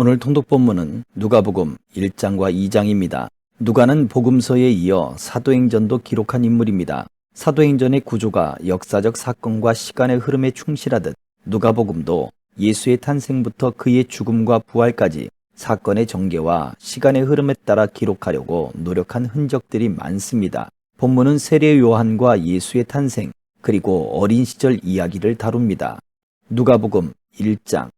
오늘 통독 본문은 누가복음 1장과 2장입니다. 누가는 복음서에 이어 사도행전도 기록한 인물입니다. 사도행전의 구조가 역사적 사건과 시간의 흐름에 충실하듯 누가복음도 예수의 탄생부터 그의 죽음과 부활까지 사건의 전개와 시간의 흐름에 따라 기록하려고 노력한 흔적들이 많습니다. 본문은 세례 요한과 예수의 탄생, 그리고 어린 시절 이야기를 다룹니다. 누가복음 1장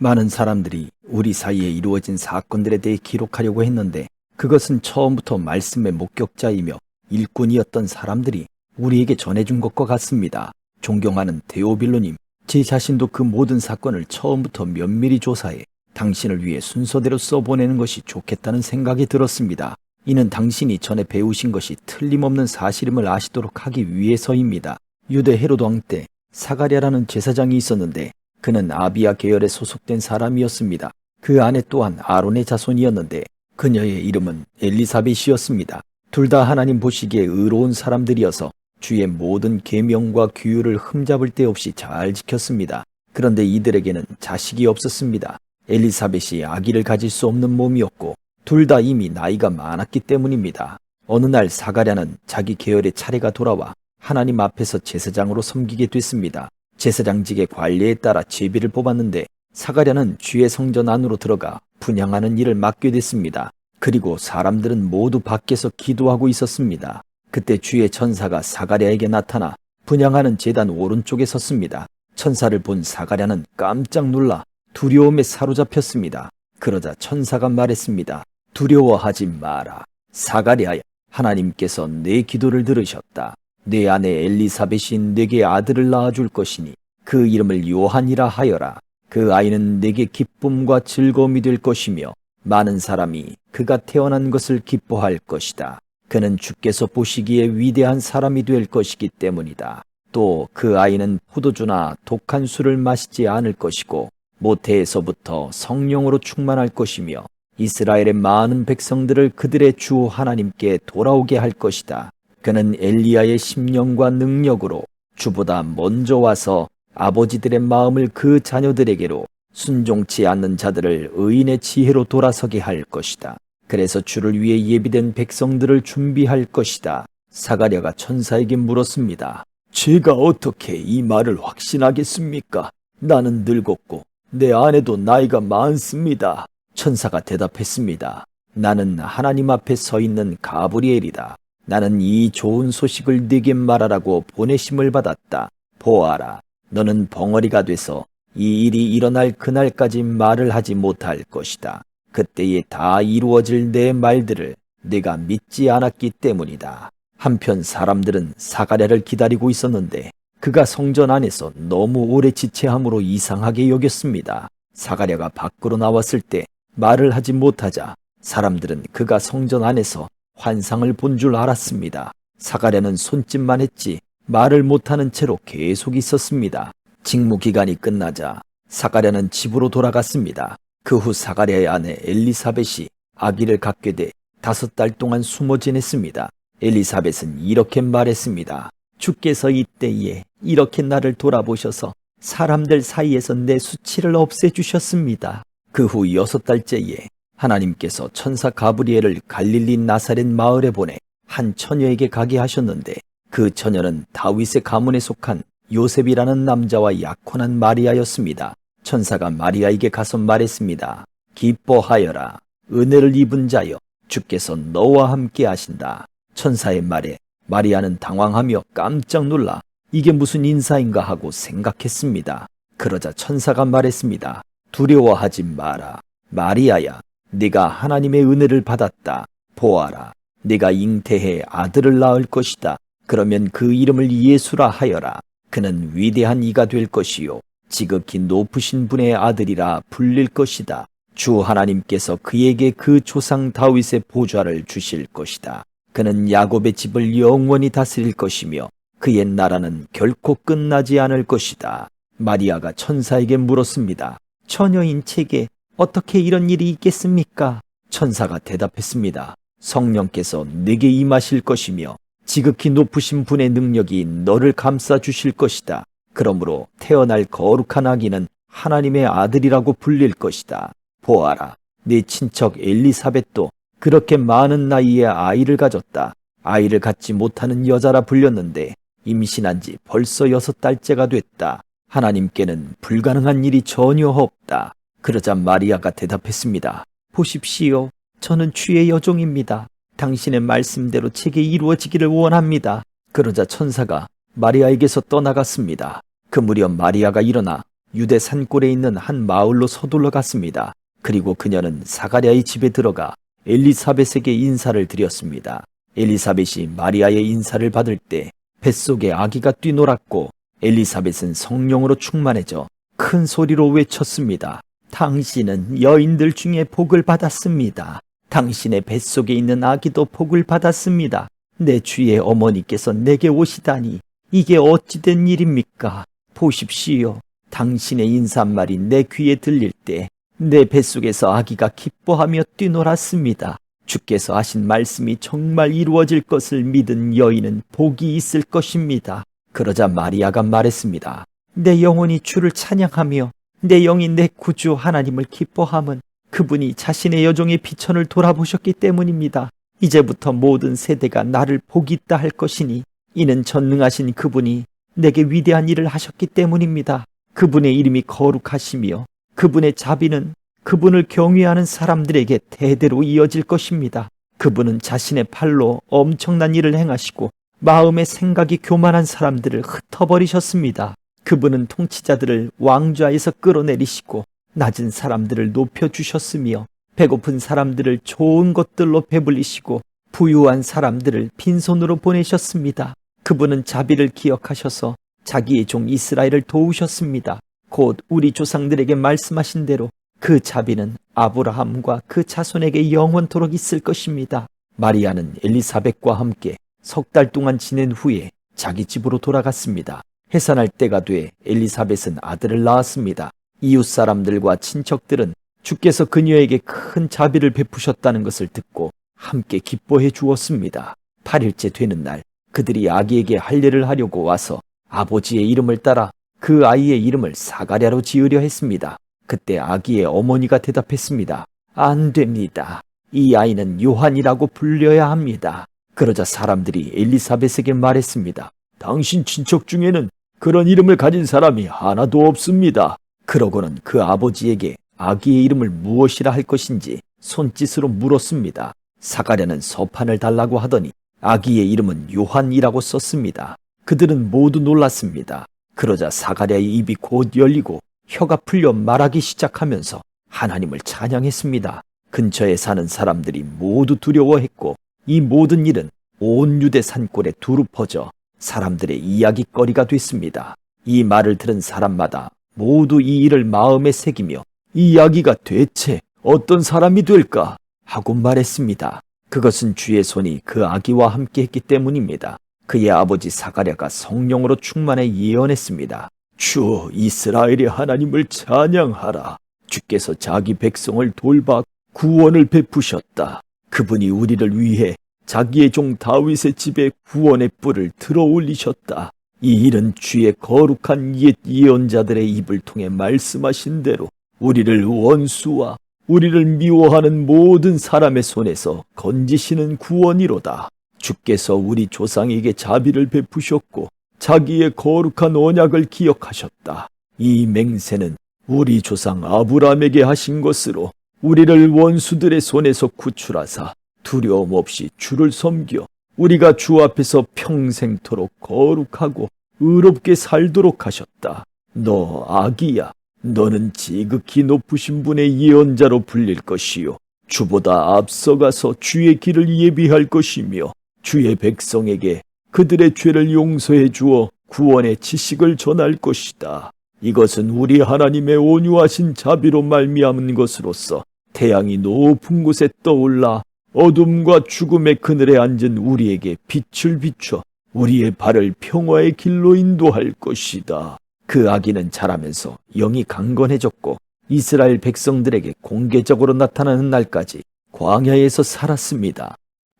많은 사람들이 우리 사이에 이루어진 사건들에 대해 기록하려고 했는데 그것은 처음부터 말씀의 목격자이며 일꾼이었던 사람들이 우리에게 전해준 것과 같습니다. 존경하는 데오빌로님, 제 자신도 그 모든 사건을 처음부터 면밀히 조사해 당신을 위해 순서대로 써보내는 것이 좋겠다는 생각이 들었습니다. 이는 당신이 전에 배우신 것이 틀림없는 사실임을 아시도록 하기 위해서입니다. 유대 헤로드 왕때 사가랴라는 제사장이 있었는데 그는 아비아 계열에 소속된 사람이었습니다. 그 아내 또한 아론의 자손이었는데 그녀의 이름은 엘리사벳이었습니다. 둘 다 하나님 보시기에 의로운 사람들이어서 주의 모든 계명과 규율을 흠잡을 데 없이 잘 지켰습니다. 그런데 이들에게는 자식이 없었습니다. 엘리사벳이 아기를 가질 수 없는 몸이었고 둘 다 이미 나이가 많았기 때문입니다. 어느 날 사가랴는 자기 계열의 차례가 돌아와 하나님 앞에서 제사장으로 섬기게 됐습니다. 제사장직의 관리에 따라 제비를 뽑았는데 사가랴는 주의 성전 안으로 들어가 분양하는 일을 맡게 됐습니다. 그리고 사람들은 모두 밖에서 기도하고 있었습니다. 그때 주의 천사가 사가랴에게 나타나 분양하는 제단 오른쪽에 섰습니다. 천사를 본 사가랴는 깜짝 놀라 두려움에 사로잡혔습니다. 그러자 천사가 말했습니다. 두려워하지 마라. 사가랴야, 하나님께서 내 기도를 들으셨다. 내 아내 엘리사벳이 내게 아들을 낳아줄 것이니 그 이름을 요한이라 하여라. 그 아이는 내게 기쁨과 즐거움이 될 것이며 많은 사람이 그가 태어난 것을 기뻐할 것이다. 그는 주께서 보시기에 위대한 사람이 될 것이기 때문이다. 또 그 아이는 포도주나 독한 술을 마시지 않을 것이고 모태에서부터 성령으로 충만할 것이며 이스라엘의 많은 백성들을 그들의 주 하나님께 돌아오게 할 것이다. 그는 엘리야의 심령과 능력으로 주보다 먼저 와서 아버지들의 마음을 그 자녀들에게로 순종치 않는 자들을 의인의 지혜로 돌아서게 할 것이다. 그래서 주를 위해 예비된 백성들을 준비할 것이다. 사가랴가 천사에게 물었습니다. 제가 어떻게 이 말을 확신하겠습니까? 나는 늙었고 내 아내도 나이가 많습니다. 천사가 대답했습니다. 나는 하나님 앞에 서 있는 가브리엘이다. 나는 이 좋은 소식을 네게 말하라고 보내심을 받았다. 보아라, 너는 벙어리가 돼서 이 일이 일어날 그날까지 말을 하지 못할 것이다. 그때에 다 이루어질 내 말들을 내가 믿지 않았기 때문이다. 한편 사람들은 사가랴를 기다리고 있었는데 그가 성전 안에서 너무 오래 지체함으로 이상하게 여겼습니다. 사가랴가 밖으로 나왔을 때 말을 하지 못하자 사람들은 그가 성전 안에서 환상을 본 줄 알았습니다. 사가랴는 손짓만 했지 말을 못하는 채로 계속 있었습니다. 직무 기간이 끝나자 사가랴는 집으로 돌아갔습니다. 그 후 사가랴의 아내 엘리사벳이 아기를 갖게 돼 다섯 달 동안 숨어 지냈습니다. 엘리사벳은 이렇게 말했습니다. 주께서 이때에 이렇게 나를 돌아보셔서 사람들 사이에서 내 수치를 없애주셨습니다. 그 후 여섯 달째에 하나님께서 천사 가브리엘을 갈릴리 나사렛 마을에 보내 한 처녀에게 가게 하셨는데 그 처녀는 다윗의 가문에 속한 요셉이라는 남자와 약혼한 마리아였습니다. 천사가 마리아에게 가서 말했습니다. 기뻐하여라. 은혜를 입은 자여 주께서 너와 함께 하신다. 천사의 말에 마리아는 당황하며 깜짝 놀라 이게 무슨 인사인가 하고 생각했습니다. 그러자 천사가 말했습니다. 두려워하지 마라. 마리아야, 네가 하나님의 은혜를 받았다. 보아라. 네가 잉태해 아들을 낳을 것이다. 그러면 그 이름을 예수라 하여라. 그는 위대한 이가 될 것이요. 지극히 높으신 분의 아들이라 불릴 것이다. 주 하나님께서 그에게 그 조상 다윗의 보좌를 주실 것이다. 그는 야곱의 집을 영원히 다스릴 것이며 그의 나라는 결코 끝나지 않을 것이다. 마리아가 천사에게 물었습니다. 처녀인 책에 어떻게 이런 일이 있겠습니까? 천사가 대답했습니다. 성령께서 내게 임하실 것이며 지극히 높으신 분의 능력이 너를 감싸 주실 것이다. 그러므로 태어날 거룩한 아기는 하나님의 아들이라고 불릴 것이다. 보아라, 내 친척 엘리사벳도 그렇게 많은 나이에 아이를 가졌다. 아이를 갖지 못하는 여자라 불렸는데 임신한 지 벌써 여섯 달째가 됐다. 하나님께는 불가능한 일이 전혀 없다. 그러자 마리아가 대답했습니다. 보십시오. 저는 주의 여종입니다. 당신의 말씀대로 제게 이루어지기를 원합니다. 그러자 천사가 마리아에게서 떠나갔습니다. 그 무렵 마리아가 일어나 유대 산골에 있는 한 마을로 서둘러 갔습니다. 그리고 그녀는 사가랴의 집에 들어가 엘리사벳에게 인사를 드렸습니다. 엘리사벳이 마리아의 인사를 받을 때 뱃속에 아기가 뛰놀았고 엘리사벳은 성령으로 충만해져 큰 소리로 외쳤습니다. 당신은 여인들 중에 복을 받았습니다. 당신의 뱃속에 있는 아기도 복을 받았습니다. 내 주의 어머니께서 내게 오시다니 이게 어찌된 일입니까? 보십시오. 당신의 인사말이 내 귀에 들릴 때 내 뱃속에서 아기가 기뻐하며 뛰놀았습니다. 주께서 하신 말씀이 정말 이루어질 것을 믿은 여인은 복이 있을 것입니다. 그러자 마리아가 말했습니다. 내 영혼이 주를 찬양하며 내 영이 내 구주 하나님을 기뻐함은 그분이 자신의 여종의 비천을 돌아보셨기 때문입니다. 이제부터 모든 세대가 나를 복이 있다 할 것이니 이는 전능하신 그분이 내게 위대한 일을 하셨기 때문입니다. 그분의 이름이 거룩하시며 그분의 자비는 그분을 경외하는 사람들에게 대대로 이어질 것입니다. 그분은 자신의 팔로 엄청난 일을 행하시고 마음의 생각이 교만한 사람들을 흩어버리셨습니다. 그분은 통치자들을 왕좌에서 끌어내리시고 낮은 사람들을 높여주셨으며 배고픈 사람들을 좋은 것들로 배불리시고 부유한 사람들을 빈손으로 보내셨습니다. 그분은 자비를 기억하셔서 자기의 종 이스라엘을 도우셨습니다. 곧 우리 조상들에게 말씀하신 대로 그 자비는 아브라함과 그 자손에게 영원토록 있을 것입니다. 마리아는 엘리사벳과 함께 석 달 동안 지낸 후에 자기 집으로 돌아갔습니다. 해산할 때가 돼 엘리사벳은 아들을 낳았습니다. 이웃 사람들과 친척들은 주께서 그녀에게 큰 자비를 베푸셨다는 것을 듣고 함께 기뻐해 주었습니다. 8일째 되는 날 그들이 아기에게 할례를 하려고 와서 아버지의 이름을 따라 그 아이의 이름을 사가랴로 지으려 했습니다. 그때 아기의 어머니가 대답했습니다. 안 됩니다. 이 아이는 요한이라고 불려야 합니다. 그러자 사람들이 엘리사벳에게 말했습니다. 당신 친척 중에는 그런 이름을 가진 사람이 하나도 없습니다. 그러고는 그 아버지에게 아기의 이름을 무엇이라 할 것인지 손짓으로 물었습니다. 사가랴는 서판을 달라고 하더니 아기의 이름은 요한이라고 썼습니다. 그들은 모두 놀랐습니다. 그러자 사가랴의 입이 곧 열리고 혀가 풀려 말하기 시작하면서 하나님을 찬양했습니다. 근처에 사는 사람들이 모두 두려워했고 이 모든 일은 온 유대 산골에 두루 퍼져 사람들의 이야기거리가 됐습니다. 이 말을 들은 사람마다 모두 이 일을 마음에 새기며 이 아기가 대체 어떤 사람이 될까 하고 말했습니다. 그것은 주의 손이 그 아기와 함께 했기 때문입니다. 그의 아버지 사가랴가 성령으로 충만해 예언했습니다. 주 이스라엘의 하나님을 찬양하라. 주께서 자기 백성을 돌봐 구원을 베푸셨다. 그분이 우리를 위해 자기의 종 다윗의 집에 구원의 뿔을 들어 올리셨다. 이 일은 주의 거룩한 옛 예언자들의 입을 통해 말씀하신 대로 우리를 원수와 우리를 미워하는 모든 사람의 손에서 건지시는 구원이로다. 주께서 우리 조상에게 자비를 베푸셨고 자기의 거룩한 언약을 기억하셨다. 이 맹세는 우리 조상 아브라함에게 하신 것으로 우리를 원수들의 손에서 구출하사 두려움 없이 주를 섬겨 우리가 주 앞에서 평생토록 거룩하고 의롭게 살도록 하셨다. 너 아기야, 너는 지극히 높으신 분의 예언자로 불릴 것이요. 주보다 앞서가서 주의 길을 예비할 것이며 주의 백성에게 그들의 죄를 용서해 주어 구원의 지식을 전할 것이다. 이것은 우리 하나님의 온유하신 자비로 말미암은 것으로서 태양이 높은 곳에 떠올라 어둠과 죽음의 그늘에 앉은 우리에게 빛을 비춰 우리의 발을 평화의 길로 인도할 것이다. 그 아기는 자라면서 영이 강건해졌고 이스라엘 백성들에게 공개적으로 나타나는 날까지 광야에서 살았습니다.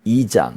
2장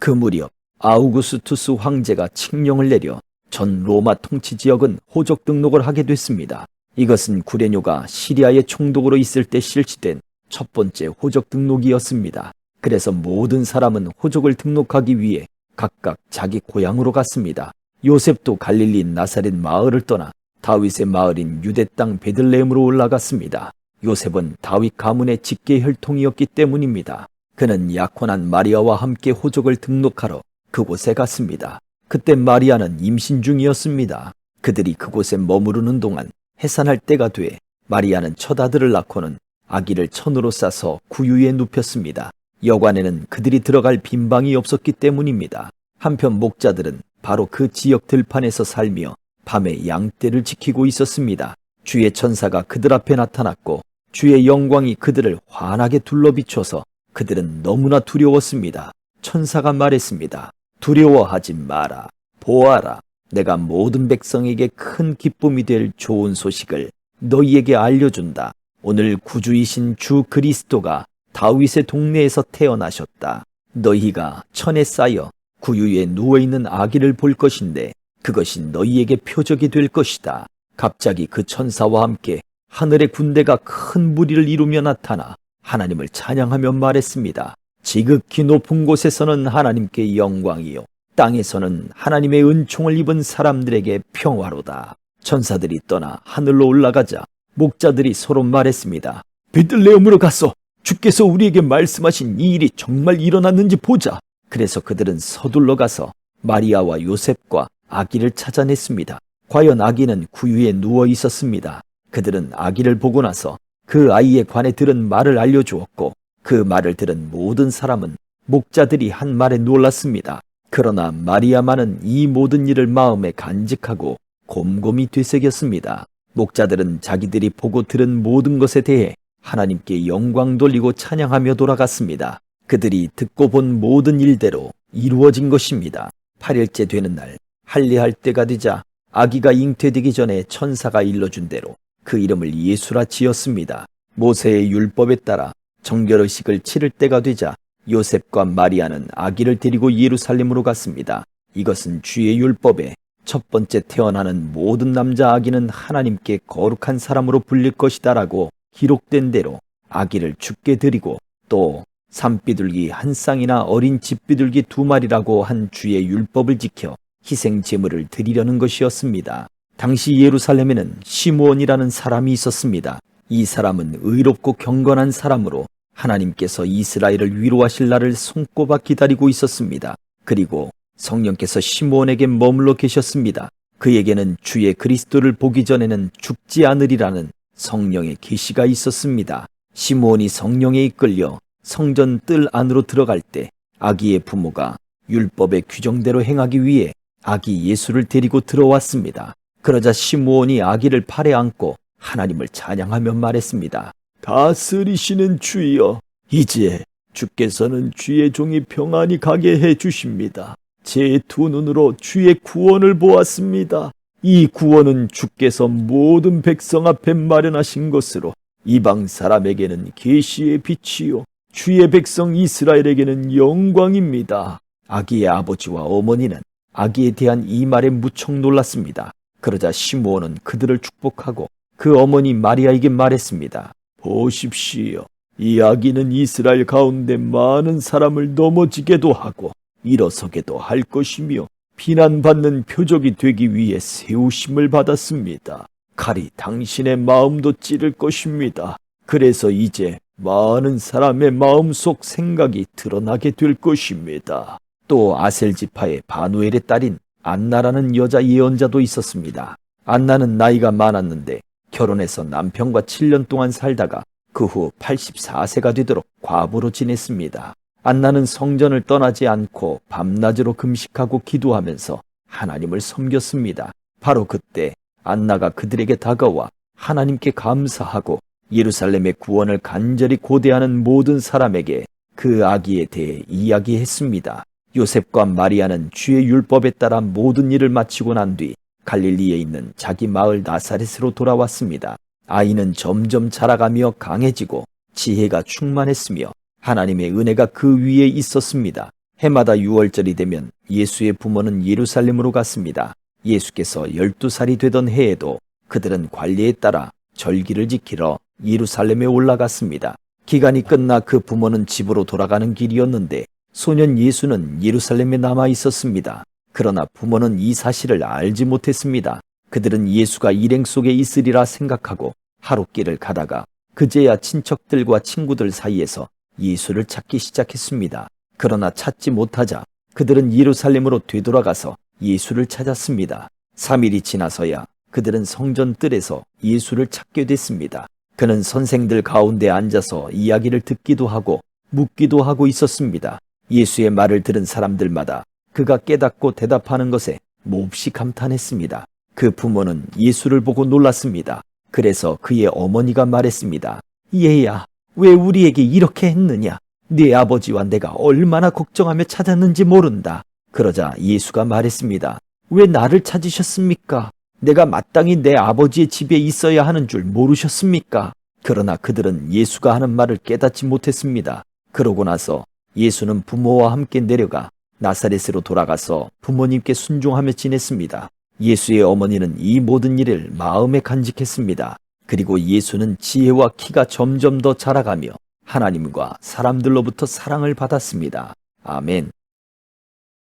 그 무렵 아우구스투스 황제가 칙령을 내려 전 로마 통치 지역은 호적 등록을 하게 됐습니다. 이것은 구레뇨가 시리아의 총독으로 있을 때 실시된 첫 번째 호적 등록이었습니다. 그래서 모든 사람은 호적을 등록하기 위해 각각 자기 고향으로 갔습니다. 요셉도 갈릴리 나사렛 마을을 떠나 다윗의 마을인 유대 땅 베들레헴으로 올라갔습니다. 요셉은 다윗 가문의 직계 혈통이었기 때문입니다. 그는 약혼한 마리아와 함께 호적을 등록하러 그곳에 갔습니다. 그때 마리아는 임신 중이었습니다. 그들이 그곳에 머무르는 동안 해산할 때가 돼 마리아는 첫 아들을 낳고는 아기를 천으로 싸서 구유에 눕혔습니다. 여관에는 그들이 들어갈 빈방이 없었기 때문입니다. 한편 목자들은 바로 그 지역 들판에서 살며 밤에 양떼를 지키고 있었습니다. 주의 천사가 그들 앞에 나타났고 주의 영광이 그들을 환하게 둘러비춰서 그들은 너무나 두려웠습니다. 천사가 말했습니다. 두려워하지 마라. 보아라. 내가 모든 백성에게 큰 기쁨이 될 좋은 소식을 너희에게 알려준다. 오늘 구주이신 주 그리스도가 다윗의 동네에서 태어나셨다. 너희가 천에 쌓여 구유에 누워있는 아기를 볼 것인데 그것이 너희에게 표적이 될 것이다. 갑자기 그 천사와 함께 하늘의 군대가 큰 무리를 이루며 나타나 하나님을 찬양하며 말했습니다. 지극히 높은 곳에서는 하나님께 영광이요. 땅에서는 하나님의 은총을 입은 사람들에게 평화로다. 천사들이 떠나 하늘로 올라가자 목자들이 서로 말했습니다. 베들레헴으로 가서 주께서 우리에게 말씀하신 이 일이 정말 일어났는지 보자. 그래서 그들은 서둘러 가서 마리아와 요셉과 아기를 찾아냈습니다. 과연 아기는 구유에 누워 있었습니다. 그들은 아기를 보고 나서 그 아이에 관해 들은 말을 알려주었고 그 말을 들은 모든 사람은 목자들이 한 말에 놀랐습니다. 그러나 마리아만은 이 모든 일을 마음에 간직하고 곰곰이 되새겼습니다. 목자들은 자기들이 보고 들은 모든 것에 대해 하나님께 영광 돌리고 찬양하며 돌아갔습니다. 그들이 듣고 본 모든 일대로 이루어진 것입니다. 8일째 되는 날 할례할 때가 되자 아기가 잉태되기 전에 천사가 일러준 대로 그 이름을 예수라 지었습니다. 모세의 율법에 따라 정결의식을 치를 때가 되자 요셉과 마리아는 아기를 데리고 예루살렘으로 갔습니다. 이것은 주의 율법에 첫 번째 태어나는 모든 남자 아기는 하나님께 거룩한 사람으로 불릴 것이다라고 기록된 대로 아기를 죽게 드리고 또 산비둘기 한 쌍이나 어린 집비둘기 두 마리라고 한 주의 율법을 지켜 희생 제물을 드리려는 것이었습니다. 당시 예루살렘에는 시므온이라는 사람이 있었습니다. 이 사람은 의롭고 경건한 사람으로 하나님께서 이스라엘을 위로하실 날을 손꼽아 기다리고 있었습니다. 그리고 성령께서 시므온에게 머물러 계셨습니다. 그에게는 주의 그리스도를 보기 전에는 죽지 않으리라는 성령의 계시가 있었습니다. 시므온이 성령에 이끌려 성전 뜰 안으로 들어갈 때 아기의 부모가 율법의 규정대로 행하기 위해 아기 예수를 데리고 들어왔습니다. 그러자 시므온이 아기를 팔에 안고 하나님을 찬양하며 말했습니다. 다스리시는 주여, 이제 주께서는 주의 종이 평안히 가게 해 주십니다. 제 두 눈으로 주의 구원을 보았습니다. 이 구원은 주께서 모든 백성 앞에 마련하신 것으로 이방 사람에게는 계시의 빛이요 주의 백성 이스라엘에게는 영광입니다. 아기의 아버지와 어머니는 아기에 대한 이 말에 무척 놀랐습니다. 그러자 시므온은 그들을 축복하고 그 어머니 마리아에게 말했습니다. 보십시오. 이 아기는 이스라엘 가운데 많은 사람을 넘어지게도 하고 일어서게도 할 것이며 비난받는 표적이 되기 위해 세우심을 받았습니다. 칼이 당신의 마음도 찌를 것입니다. 그래서 이제 많은 사람의 마음속 생각이 드러나게 될 것입니다. 또 아셀 지파의 바누엘의 딸인 안나라는 여자 예언자도 있었습니다. 안나는 나이가 많았는데 결혼해서 남편과 7년 동안 살다가 그 후 84세가 되도록 과부로 지냈습니다. 안나는 성전을 떠나지 않고 밤낮으로 금식하고 기도하면서 하나님을 섬겼습니다. 바로 그때 안나가 그들에게 다가와 하나님께 감사하고 예루살렘의 구원을 간절히 고대하는 모든 사람에게 그 아기에 대해 이야기했습니다. 요셉과 마리아는 주의 율법에 따라 모든 일을 마치고 난 뒤 갈릴리에 있는 자기 마을 나사렛으로 돌아왔습니다. 아이는 점점 자라가며 강해지고 지혜가 충만했으며 하나님의 은혜가 그 위에 있었습니다. 해마다 6월절이 되면 예수의 부모는 예루살렘으로 갔습니다. 예수께서 12살이 되던 해에도 그들은 관리에 따라 절기를 지키러 예루살렘에 올라갔습니다. 기간이 끝나 그 부모는 집으로 돌아가는 길이었는데 소년 예수는 예루살렘에 남아 있었습니다. 그러나 부모는 이 사실을 알지 못했습니다. 그들은 예수가 일행 속에 있으리라 생각하고 하룻길을 가다가 그제야 친척들과 친구들 사이에서 예수를 찾기 시작했습니다. 그러나 찾지 못하자 그들은 예루살렘으로 되돌아가서 예수를 찾았습니다. 3일이 지나서야 그들은 성전 뜰에서 예수를 찾게 됐습니다. 그는 선생들 가운데 앉아서 이야기를 듣기도 하고 묻기도 하고 있었습니다. 예수의 말을 들은 사람들마다 그가 깨닫고 대답하는 것에 몹시 감탄했습니다. 그 부모는 예수를 보고 놀랐습니다. 그래서 그의 어머니가 말했습니다. 얘야, 왜 우리에게 이렇게 했느냐? 네 아버지와 내가 얼마나 걱정하며 찾았는지 모른다. 그러자 예수가 말했습니다. 왜 나를 찾으셨습니까? 내가 마땅히 내 아버지의 집에 있어야 하는 줄 모르셨습니까? 그러나 그들은 예수가 하는 말을 깨닫지 못했습니다. 그러고 나서 예수는 부모와 함께 내려가 나사렛으로 돌아가서 부모님께 순종하며 지냈습니다. 예수의 어머니는 이 모든 일을 마음에 간직했습니다. 그리고 예수는 지혜와 키가 점점 더 자라가며 하나님과 사람들로부터 사랑을 받았습니다. 아멘.